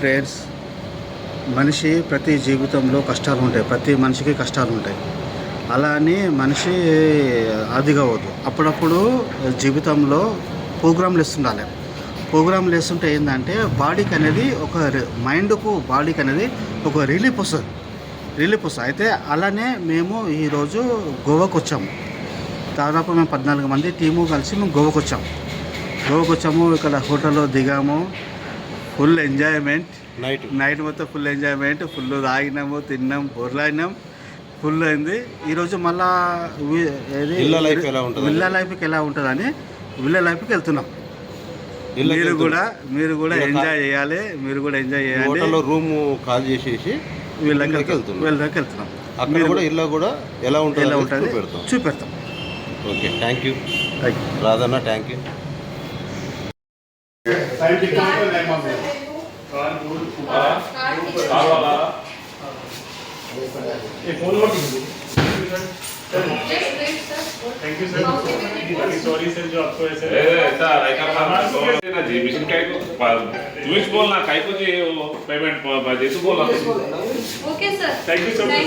Friends మనిషి ప్రతి జీవితంలో కష్టాలు ఉంటాయి. ప్రతి మనిషికి కష్టాలు ఉంటాయి. అలా అని మనిషి అది కావద్దు అప్పుడప్పుడు జీవితంలో ప్రోగ్రాంలు వేస్తుండాలి. ప్రోగ్రాంలు వేస్తుంటే ఏంటంటే బాడీకి అనేది ఒక మైండ్కు బాడీకి అనేది ఒక రిలీఫ్ వస్తుంది. రిలీఫ్ వస్తుంది. అయితే అలానే మేము ఈరోజు గోవాకు వచ్చాము దాదాపు మేము పద్నాలుగు మంది టీము కలిసి మేము గోవాకు వచ్చాము గోవాకు వచ్చాము ఇక్కడ హోటల్లో దిగాము. Full enjoyment. నైట్. నైట్ మొత్తం ఫుల్ ఎంజాయ్మెంట్. ఫుల్ తాగినాము తిన్నాం బొర్లాడినాం. ఫుల్ అయింది. ఈరోజు మళ్ళా విల్లా లైఫ్ ఎలా ఉంటుందని? విల్లా లైఫ్కి ఎలా ఉంటుందని విల్లా లైఫ్కి వెళ్తున్నాం. మీరు. కూడా మీరు కూడా ఎంజాయ్ చేయాలి. మీరు కూడా ఎంజాయ్ చేయాలి హోటల్లో రూమ్ కాల్ చేసేసి వీళ్ళకి వెళ్తున్నాం. వీళ్ళకి వెళ్తున్నాం. అక్కడ కూడా ఇల్లు కూడా ఎలా ఉంటుంది ఎలా ఉంటుంది? చూపెడతాం. Okay thank you thank you రాధన్న thank you side लिखा है तो लेमा में कानपुर कुबा कावाला ये phone number thank you sir sorry sir जो आपको ऐसे ऐसा ऐका पर ना जी मिशन काय को तुझ बोलना काय को जे पेमेंट जे तू बोलना okay sir thank you sir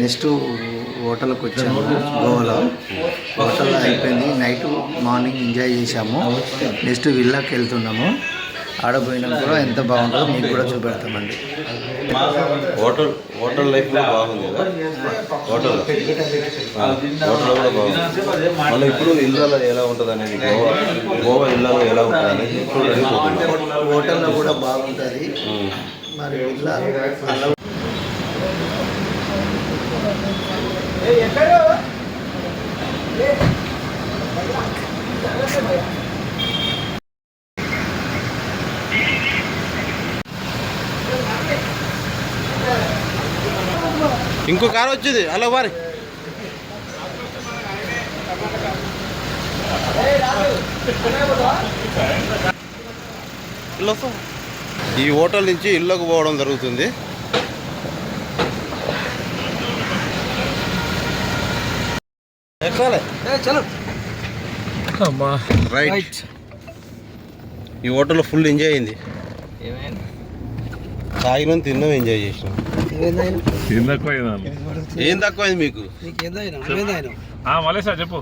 next హోటల్కి వచ్చాము గోవాలో. హోటల్ అయిపోయింది. నైట్ మార్నింగ్ ఎంజాయ్ చేసాము నెక్స్ట్ విల్లాకి వెళ్తున్నాము. ఆడ పోయినా కూడా ఎంత బాగుంటుందో మీకు కూడా చూపెడతామండి హోటల్ హోటల్ లైఫ్ కూడా బాగుంది కదా హోటల్ హోటల్ కూడా బాగుంది మళ్ళీ ఇప్పుడు ఇళ్ళలో ఎలా ఉంటుంది అనేది గోవా గోవా ఇళ్ళలో ఎలా ఉంటుంది అనేది పోతున్నాం. హోటల్లో కూడా బాగుంటుంది. మరి విల్లా అలా ఇంకో కార్ వచ్చింది. హలో వారి ఈ హోటల్ నుంచి ఇళ్ళకు పోవడం జరుగుతుంది. రైట్. ఈ హోటల్లో ఫుల్ ఎంజాయ్ అయింది. తాగినాం తిన్నాం ఎంజాయ్ చేసినాం. ఏం తక్కువైంది మీకు? మలేసా చెప్పు.